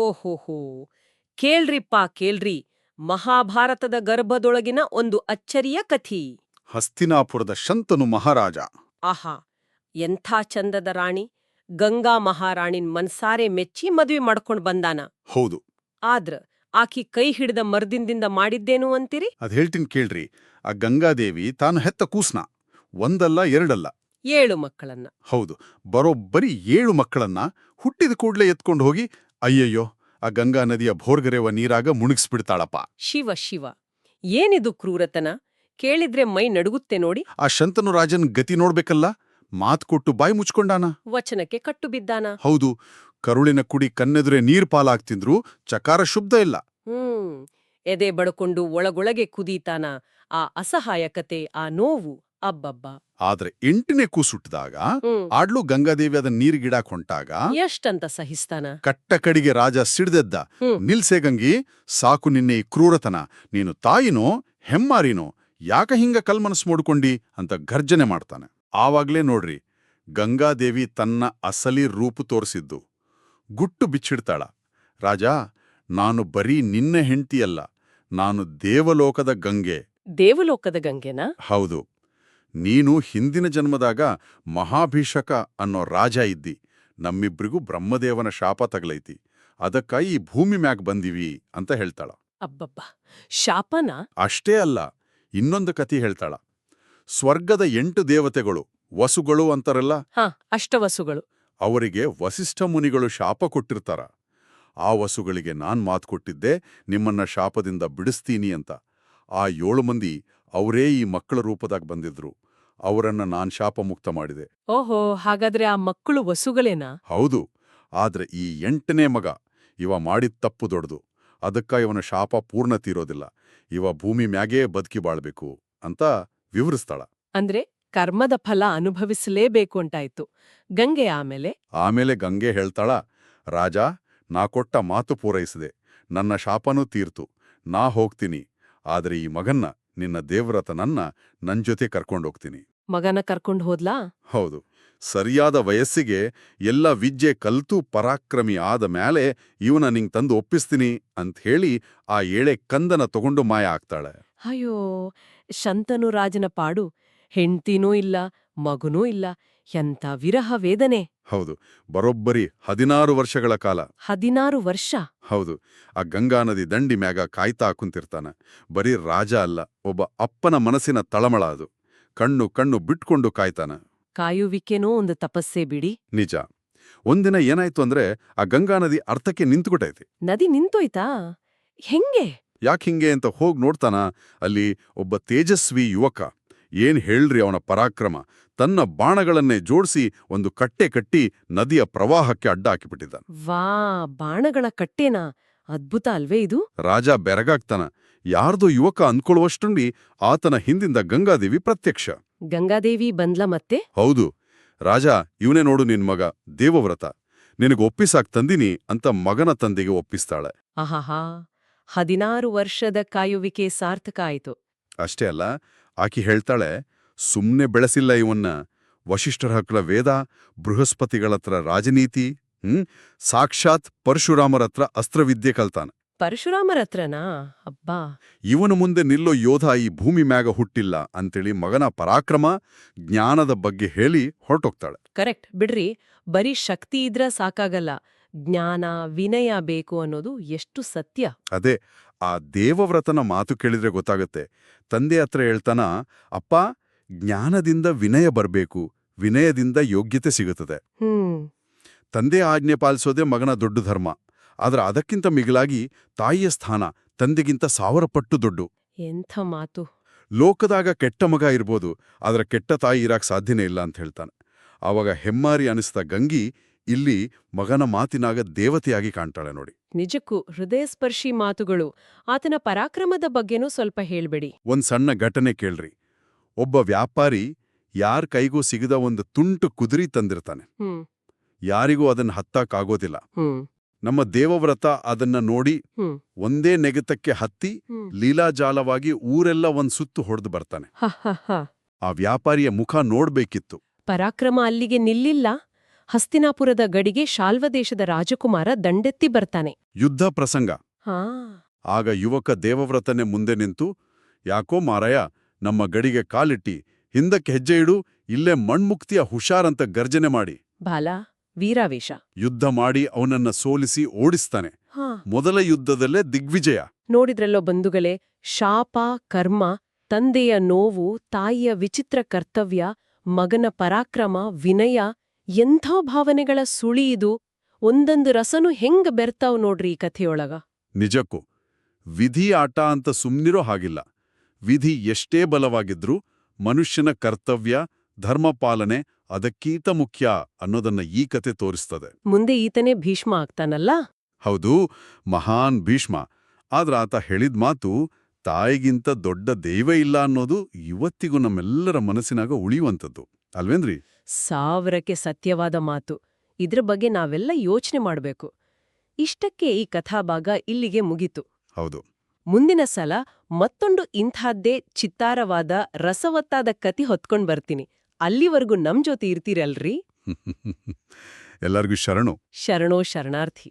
ಓಹೋಹೋ. ಕೇಳ್ರಿಪ್ಪ ಕೇಳ್ರಿ ಮಹಾಭಾರತದ ಗರ್ಭದೊಳಗಿನ ಒಂದು ಅಚ್ಚರಿಯ ಕಥಿ. ಹಸ್ತಿನಾಪುರದ ಶಂತನು ಮಹಾರಾಜ. ಆಹಾ ಎಂಥ ಚಂದದ ರಾಣಿ. ಗಂಗಾ ಮಹಾರಾಣಿನ್ ಮನ್ಸಾರೆ ಮೆಚ್ಚಿ ಮದುವೆ ಮಾಡ್ಕೊಂಡ್ ಬಂದಾನ. ಹೌದು. ಆದ್ರ ಆಕಿ ಕೈ ಹಿಡಿದ ಮರ್ದಿಂದಿಂದ ಮಾಡಿದ್ದೇನು ಅಂತೀರಿ? ಅದ್ ಹೇಳ್ತೀನಿ ಕೇಳ್ರಿ ಆ ಗಂಗಾದೇವಿ ತಾನು ಹೆತ್ತ ಕೂಸ್ನ. ಒಂದಲ್ಲ ಎರಡಲ್ಲ. ಏಳು ಮಕ್ಕಳನ್ನ. ಹೌದು ಬರೋಬ್ಬರಿ ಏಳು ಮಕ್ಕಳನ್ನ ಹುಟ್ಟಿದ ಕೂಡ್ಲೆ ಎತ್ಕೊಂಡು ಹೋಗಿ ಅಯ್ಯಯ್ಯೋ ಆ ಗಂಗಾ ನದಿಯ ಭೋರ್ಗರೆವ ನೀರಾಗ ಮುಣುಗಿಸ್ಬಿಡ್ತಾಳಪ್ಪ. ಶಿವ ಶಿವ ಏನಿದು ಕ್ರೂರತನ? ಕೇಳಿದ್ರೆ ಮೈ ನಡುಗುತ್ತೆ ನೋಡಿ. ಆ ಶಂತನು ರಾಜನ್ ಗತಿ ನೋಡ್ಬೇಕಲ್ಲ ಮಾತ್ ಕೊಟ್ಟು ಬಾಯಿ ಮುಚ್ಕೊಂಡಾನ? ವಚನಕ್ಕೆ ಕಟ್ಟು ಬಿದ್ದಾನ. ಹೌದು ಕರುಳಿನ ಕುಡಿ ಕನ್ನೆದುರೆ ನೀರ್ ಪಾಲಾಗ್ತಿದ್ರು ಚಕಾರ ಶುಬ್ಧ ಇಲ್ಲ. ಹ್ಮ್ ಎದೆ ಬಡಕೊಂಡು ಒಳಗೊಳಗೆ ಕುದೀತಾನ. ಆ ಅಸಹಾಯಕತೆ ಆ ನೋವು. ಅಬ್ಬಬ್ಬ. ಆದ್ರೆ ಎಂಟನೇ ಕೂಸುಟ್ಟಿದಾಗ ಆಡ್ಲು ಗಂಗಾದೇವಿ ಅದನ್ನ ನೀರಿಗಿಡಾಕ್ ಹೊಂಟಾಗ ಎಷ್ಟಂತ ಸಹಿಸ್ತಾನ. ಕಟ್ಟ ಕಡಿಗೆ ರಾಜ ಸಿಡ್ದೆದ್ದ. ನಿಲ್ಸೆ ಗಂಗಿ ಸಾಕು ನಿನ್ನೆ ಈ ಕ್ರೂರತನ. ನೀನು ತಾಯಿನೋ ಹೆಮ್ಮಾರಿನೋ ಯಾಕ ಹಿಂಗ ಕಲ್ಮನಸ್ ಮಾಡ್ಕೊಂಡಿ ಅಂತ ಗರ್ಜನೆ ಮಾಡ್ತಾನೆ. ಆವಾಗ್ಲೇ ನೋಡ್ರಿ ಗಂಗಾದೇವಿ ತನ್ನ ಅಸಲಿ ರೂಪು ತೋರಿಸಿದ್ದು. ಗುಟ್ಟು ಬಿಚ್ಚಿಡ್ತಾಳ. ರಾಜ ನಾನು ಬರೀ ನಿನ್ನ ಹೆಂಡ್ತಿಯಲ್ಲ ನಾನು ದೇವಲೋಕದ ಗಂಗೆ. ದೇವಲೋಕದ ಗಂಗೆನಾ? ಹೌದು. ನೀನು ಹಿಂದಿನ ಜನ್ಮದಾಗ ಮಹಾಭೀಷಕ ಅನ್ನೋ ರಾಜ ಇದ್ದಿ. ನಮ್ಮಿಬ್ರಿಗೂ ಬ್ರಹ್ಮದೇವನ ಶಾಪ ತಗಲೈತಿ. ಅದಕ್ಕ ಈ ಭೂಮಿ ಮ್ಯಾಗ್ ಬಂದಿವಿ ಅಂತ ಹೇಳ್ತಾಳ. ಅಬ್ಬಬ್ಬ! ಶಾಪನ? ಅಷ್ಟೇ ಅಲ್ಲ ಇನ್ನೊಂದು ಕಥೆ ಹೇಳ್ತಾಳ. ಸ್ವರ್ಗದ ಎಂಟು ದೇವತೆಗಳು ವಸುಗಳು ಅಂತಾರಲ್ಲ? ಅಷ್ಟ ಅಷ್ಟವಸುಗಳು ಅವರಿಗೆ ವಸಿಷ್ಠ ಮುನಿಗಳು ಶಾಪ ಕೊಟ್ಟಿರ್ತಾರ. ಆ ವಸುಗಳಿಗೆ ನಾನ್ ಮಾತು ಕೊಟ್ಟಿದ್ದೆ ನಿಮ್ಮನ್ನ ಶಾಪದಿಂದ ಬಿಡಿಸ್ತೀನಿ ಅಂತ. ಆ ಏಳು ಮಂದಿ ಅವರೇ ಈ ಮಕ್ಕಳ ರೂಪದಾಗ ಬಂದಿದ್ರು. ಅವರನ್ನ ನಾನ್ ಶಾಪ ಮುಕ್ತ ಮಾಡಿದೆ. ಓಹೋ ಹಾಗಾದ್ರೆ ಆ ಮಕ್ಕಳು ವಸುಗಳೇನಾ? ಹೌದು ಆದ್ರೆ ಈ ಎಂಟನೇ ಮಗ ಇವ ಮಾಡಿದ ತಪ್ಪು ದೊಡ್ದು ಅದಕ್ಕ ಇವನ ಶಾಪ ಪೂರ್ಣ ತೀರೋದಿಲ್ಲ. ಇವ ಭೂಮಿ ಮ್ಯಾಗೇ ಬದುಕಿ ಬಾಳ್ಬೇಕು ಅಂತ ವಿವರಿಸ್ತಾಳ. ಅಂದ್ರೆ ಕರ್ಮದ ಫಲ ಅನುಭವಿಸಲೇಬೇಕು ಅಂತಾಯ್ತು. ಗಂಗೆ ಆಮೇಲೆ? ಆಮೇಲೆ ಗಂಗೆ ಹೇಳ್ತಾಳ ರಾಜ ನಾ ಕೊಟ್ಟ ಮಾತು ಪೂರೈಸಿದೆ. ನನ್ನ ಶಾಪನೂ ತೀರ್ತು. ನಾ ಹೋಗ್ತೀನಿ. ಆದರೆ ಈ ಮಗನ್ನ ನಿನ್ನ ದೇವ್ರತನನ್ನ ನನ್ ಜೊತೆ ಕರ್ಕೊಂಡೋಗ್ತೀನಿ. ಮಗನ ಕರ್ಕೊಂಡು ಹೋದ್ಲಾ? ಹೌದು. ಸರಿಯಾದ ವಯಸ್ಸಿಗೆ ಎಲ್ಲ ವಿದ್ಯೆ ಕಲ್ತು ಪರಾಕ್ರಮಿ ಆದ ಮ್ಯಾಲೆ ಇವನ ನಿಂಗ್ ತಂದು ಒಪ್ಪಿಸ್ತೀನಿ ಅಂತ ಹೇಳಿ ಆ ಏಳೆ ಕಂದನ ತಗೊಂಡು ಮಾಯ ಆಗ್ತಾಳೆ. ಅಯ್ಯೋ ಶಂತನು ರಾಜನ ಪಾಡು. ಹೆಂಡ್ತಿನೂ ಇಲ್ಲ ಮಗುನೂ ಇಲ್ಲ. ಎಂಥ ವಿರಹ ವೇದನೆ. ಹೌದು. ಬರೋಬ್ಬರಿ ಹದಿನಾರು ವರ್ಷಗಳ ಕಾಲ. ಹದಿನಾರು ವರ್ಷ. ಹೌದು. ಆ ಗಂಗಾ ನದಿ ದಂಡಿ ಮ್ಯಾಗ ಕಾಯ್ತಾ ಕುಂತಿರ್ತಾನ. ಬರೀ ರಾಜ ಅಲ್ಲ ಒಬ್ಬ ಅಪ್ಪನ ಮನಸ್ಸಿನ ತಳಮಳ ಅದು. ಕಣ್ಣು ಕಣ್ಣು ಬಿಟ್ಕೊಂಡು ಕಾಯ್ತಾನ. ಕಾಯುವಿಕೆನೂ ಒಂದು ತಪಸ್ಸೆ ಬಿಡಿ. ನಿಜ. ಒಂದಿನ ಏನಾಯ್ತು ಅಂದ್ರೆ ಆ ಗಂಗಾ ನದಿ ಅರ್ಥಕ್ಕೆ ನಿಂತುಬಿಟ್ಟೈತಿ. ನದಿ ನಿಂತೋಯ್ತಾ? ಹೆಂಗೆ? ಯಾಕೆ ಹಿಂಗೆ ಅಂತ ಹೋಗ್ ನೋಡ್ತಾನ ಅಲ್ಲಿ ಒಬ್ಬ ತೇಜಸ್ವಿ ಯುವಕ. ಏನ್ ಹೇಳ್ರಿ ಅವನ ಪರಾಕ್ರಮ? ತನ್ನ ಬಾಣಗಳನ್ನೇ ಜೋಡಿಸಿ ಒಂದು ಕಟ್ಟೆ ಕಟ್ಟಿ ನದಿಯ ಪ್ರವಾಹಕ್ಕೆ ಅಡ್ಡ ಹಾಕಿಬಿಟ್ಟಿದ್ದ ವಾ ಬಾಣಗಳ ಕಟ್ಟೆನಾ? ಅದ್ಭುತ ಅಲ್ವೇ ಇದು? ರಾಜ ಬೆರಗಾಗ್ತಾನ. ಯಾರ್ದೋ ಯುವಕ ಅಂದ್ಕೊಳ್ಳುವಷ್ಟುಂಡಿ ಆತನ ಹಿಂದಿಂದ ಗಂಗಾದೇವಿ ಪ್ರತ್ಯಕ್ಷ. ಗಂಗಾದೇವಿ ಬಂದ್ಲ ಮತ್ತೆ? ಹೌದು. ರಾಜ ಇವನೇ ನೋಡು ನಿನ್ ಮಗ ದೇವವ್ರತ. ನಿನಗೆ ಒಪ್ಪಿಸಾಕ್ ತಂದಿನಿ ಅಂತ ಮಗನ ತಂದೆಗೆ ಒಪ್ಪಿಸ್ತಾಳೆ. ಆಹಾಹಾ. ಹದಿನಾರು ವರ್ಷದ ಕಾಯುವಿಕೆ ಸಾರ್ಥಕ ಆಯಿತು. ಅಷ್ಟೇ ಅಲ್ಲ ಆಕಿ ಹೇಳ್ತಾಳೆ ಸುಮ್ನೆ ಬೆಳೆಸಿಲ್ಲ ಇವನ್ನ. ವಶಿಷ್ಠರ ಹಕ್ಕಳ ವೇದ ಬೃಹಸ್ಪತಿಗಳತ್ರ ರಾಜನೀತಿ ಹ್ಮ್? ಸಾಕ್ಷಾತ್ ಪರಶುರಾಮರತ್ರ ಅಸ್ತ್ರವಿದ್ಯೆ ಕಲ್ತಾನ. ಪರಶುರಾಮರತ್ರನಾ ಅಬ್ಬಾ. ಇವನು ಮುಂದೆ ನಿಲ್ಲೋ ಯೋಧ ಈ ಭೂಮಿ ಮ್ಯಾಗ ಹುಟ್ಟಿಲ್ಲ ಅಂತೇಳಿ ಮಗನ ಪರಾಕ್ರಮ ಜ್ಞಾನದ ಬಗ್ಗೆ ಹೇಳಿ ಹೊರಟೋಗ್ತಾಳೆ. ಕರೆಕ್ಟ್. ಬಿಡ್ರಿ ಬರೀ ಶಕ್ತಿ ಇದ್ರ ಸಾಕಾಗಲ್ಲ. ಜ್ಞಾನ ವಿನಯ ಬೇಕು ಅನ್ನೋದು ಎಷ್ಟು ಸತ್ಯ. ಅದೇ ಆ ದೇವವ್ರತನ ಮಾತು ಕೇಳಿದ್ರೆ ಗೊತ್ತಾಗತ್ತೆ. ತಂದೆ ಹತ್ರ ಹೇಳ್ತಾನ ಅಪ್ಪ ಜ್ಞಾನದಿಂದ ವಿನಯ ಬರಬೇಕು ವಿನಯದಿಂದ ಯೋಗ್ಯತೆ ಸಿಗುತ್ತದೆ. ತಂದೆ ಆಜ್ಞೆ ಪಾಲಿಸೋದೇ ಮಗನ ದೊಡ್ಡ ಧರ್ಮ. ಆದ್ರೆ ಅದಕ್ಕಿಂತ ಮಿಗಿಲಾಗಿ ತಾಯಿಯ ಸ್ಥಾನ ತಂದೆಗಿಂತ ಸಾವಿರ ಪಟ್ಟು ದೊಡ್ಡು. ಎಂಥ ಮಾತು. ಲೋಕದಾಗ ಕೆಟ್ಟ ಮಗ ಇರ್ಬೋದು ಆದರೆ ಕೆಟ್ಟ ತಾಯಿ ಇರಾಕ್ ಸಾಧ್ಯನೇ ಇಲ್ಲ ಅಂತ ಹೇಳ್ತಾನೆ. ಆವಾಗ ಹೆಮ್ಮಾರಿ ಅನಿಸಿದ ಗಂಗಿ ಇಲ್ಲಿ ಮಗನ ಮಾತಿನಾಗ ದೇವತೆಯಾಗಿ ಕಾಣ್ತಾಳೆ ನೋಡಿ. ನಿಜಕ್ಕೂ ಹೃದಯಸ್ಪರ್ಶಿ ಮಾತುಗಳು. ಆತನ ಪರಾಕ್ರಮದ ಬಗ್ಗೆನೂ ಸ್ವಲ್ಪ ಹೇಳ್ಬೇಡಿ. ಒಂದ್ ಸಣ್ಣ ಘಟನೆ ಕೇಳ್ರಿ. ಒಬ್ಬ ವ್ಯಾಪಾರಿ ಯಾರ್ ಕೈಗೂ ಸಿಗದ ಒಂದು ತುಂಟು ಕುದುರಿ ತಂದಿರ್ತಾನೆ. ಯಾರಿಗೂ ಅದನ್ನ ಹತ್ತಕ್ಕಾಗೋದಿಲ್ಲ ಹ್ಮ್. ನಮ್ಮ ದೇವವ್ರತ ಅದನ್ನ ನೋಡಿ ಒಂದೇ ನೆಗೆತಕ್ಕೆ ಹತ್ತಿ ಲೀಲಾಜಾಲವಾಗಿ ಊರೆಲ್ಲ ಒಂದ್ ಸುತ್ತು ಹೊಡೆದು ಬರ್ತಾನೆ. ಆ ವ್ಯಾಪಾರಿಯ ಮುಖ ನೋಡ್ಬೇಕಿತ್ತು. ಪರಾಕ್ರಮ ಅಲ್ಲಿಗೆ ನಿಲ್ಲಿಲ್ಲ. ಹಸ್ತಿನಾಪುರದ ಗಡಿಗೆ ಶಾಲ್ವದೇಶದ ರಾಜಕುಮಾರ ದಂಡೆತ್ತಿ ಬರ್ತಾನೆ. ಯುದ್ಧ ಪ್ರಸಂಗ. ಹಾ. ಆಗ ಯುವಕ ದೇವವ್ರತನೆ ಮುಂದೆ ನಿಂತು ಯಾಕೋ ಮಾರಾಯ ನಮ್ಮ ಗಡಿಗೆ ಕಾಲಿಟ್ಟಿ ಹಿಂದಕ್ಕೆ ಹೆಜ್ಜೆ ಇಡು ಇಲ್ಲೇ ಮಣ್ಮುಕ್ತಿಯ ಹುಷಾರಂತ ಗರ್ಜನೆ ಮಾಡಿ. ಬಾಲ ವೀರಾವೇಶ. ಯುದ್ಧ ಮಾಡಿ ಅವನನ್ನ ಸೋಲಿಸಿ ಓಡಿಸ್ತಾನೆ. ಹಾ. ಮೊದಲ ಯುದ್ಧದಲ್ಲೇ ದಿಗ್ವಿಜಯ. ನೋಡಿದ್ರಲ್ಲೋ ಬಂಧುಗಳೇ ಶಾಪ ಕರ್ಮ ತಂದೆಯ ನೋವು ತಾಯಿಯ ವಿಚಿತ್ರ ಕರ್ತವ್ಯ ಮಗನ ಪರಾಕ್ರಮ ವಿನಯ ಎಂಥ ಭಾವನೆಗಳ ಸುಳಿ ಇದು? ಒಂದೊಂದು ರಸನು ಹೆಂಗ್ ಬೆರ್ತಾವ್ ನೋಡ್ರಿ ಈ ಕಥೆಯೊಳಗ? ನಿಜಕ್ಕೂ ವಿಧಿ ಆಟ ಅಂತ ಸುಮ್ನಿರೋ ಹಾಗಿಲ್ಲ. ವಿಧಿ ಎಷ್ಟೇ ಬಲವಾಗಿದ್ರೂ ಮನುಷ್ಯನ ಕರ್ತವ್ಯ ಧರ್ಮಪಾಲನೆ ಅದಕ್ಕೀತ ಮುಖ್ಯ ಅನ್ನೋದನ್ನ ಈ ಕತೆ ತೋರಿಸ್ತದೆ. ಮುಂದೆ ಈತನೇ ಭೀಷ್ಮ ಆಗ್ತಾನಲ್ಲ? ಹೌದು ಮಹಾನ್ ಭೀಷ್ಮ. ಆದ್ರ ಆತ ಹೇಳಿದ ಮಾತು ತಾಯಿಗಿಂತ ದೊಡ್ಡ ದೈವ ಇಲ್ಲ ಅನ್ನೋದು ಇವತ್ತಿಗೂ ನಮ್ಮೆಲ್ಲರ ಮನಸ್ಸಿನಾಗ ಉಳಿಯುವಂಥದ್ದು. ಅಲ್ವೇನ್ರಿ? ಸಾವಿರಕ್ಕೆ ಸತ್ಯವಾದ ಮಾತು. ಇದ್ರ ಬಗ್ಗೆ ನಾವೆಲ್ಲ ಯೋಚನೆ ಮಾಡಬೇಕು. ಇಷ್ಟಕ್ಕೆ ಈ ಕಥಾಭಾಗ ಇಲ್ಲಿಗೆ ಮುಗಿತು. ಹೌದು. ಮುಂದಿನ ಸಲ ಮತ್ತೊಂದು ಇಂಥದ್ದೇ ಚಿತ್ತಾರವಾದ ರಸವತ್ತಾದ ಕತಿ ಹೊತ್ಕೊಂಡ್ ಬರ್ತೀನಿ. ಅಲ್ಲಿವರೆಗೂ ನಮ್ ಜೊತೆ ಇರ್ತೀರಲ್ರಿ? ಎಲ್ಲರಿಗೂ ಶರಣು. ಶರಣೋ ಶರಣಾರ್ಥಿ.